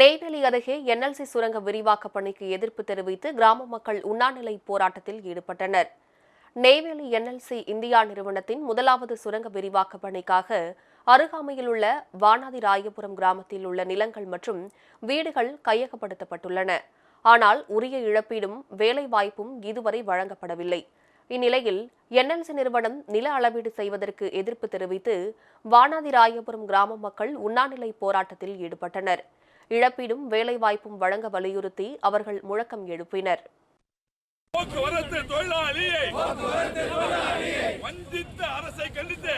நெய்வேலி அருகே என்எல்சி சுரங்க விரிவாக்க பணிக்கு எதிர்ப்பு தெரிவித்து கிராம மக்கள் உண்ணாநிலை போராட்டத்தில் ஈடுபட்டனர். நெய்வேலி என்எல்சி இந்தியா நிறுவனத்தின் முதலாவது சுரங்க விரிவாக்க பணிக்காக அருகாமையில் உள்ள வானாதி ராயபுரம் கிராமத்தில் உள்ள நிலங்கள் மற்றும் வீடுகள் கையகப்படுத்தப்பட்டுள்ளன. ஆனால் உரிய இழப்பீடும் வேலைவாய்ப்பும் இதுவரை வழங்கப்படவில்லை. இந்நிலையில் என்எல்சி நிறுவனம் நில அளவீடு செய்வதற்கு எதிர்ப்பு தெரிவித்து வானாதி ராயபுரம் கிராம மக்கள் உண்ணாநிலை போராட்டத்தில் ஈடுபட்டனர். இழப்பீடும் வேலைவாய்ப்பும் வழங்க வலியுறுத்தி அவர்கள் முழக்கம் எழுப்பினர். போக்குவரத்து தொழிலாளியை வஞ்சித்த அரசை கண்டித்து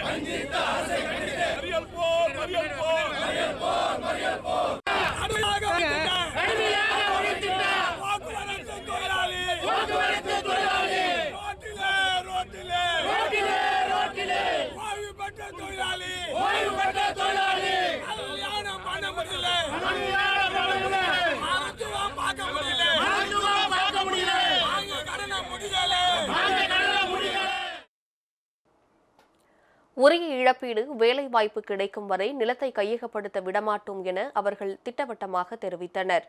உரிய இழப்பீடு வேலைவாய்ப்பு கிடைக்கும் வரை நிலத்தை கையகப்படுத்த விடமாட்டோம் என அவர்கள் திட்டவட்டமாக தெரிவித்தனர்.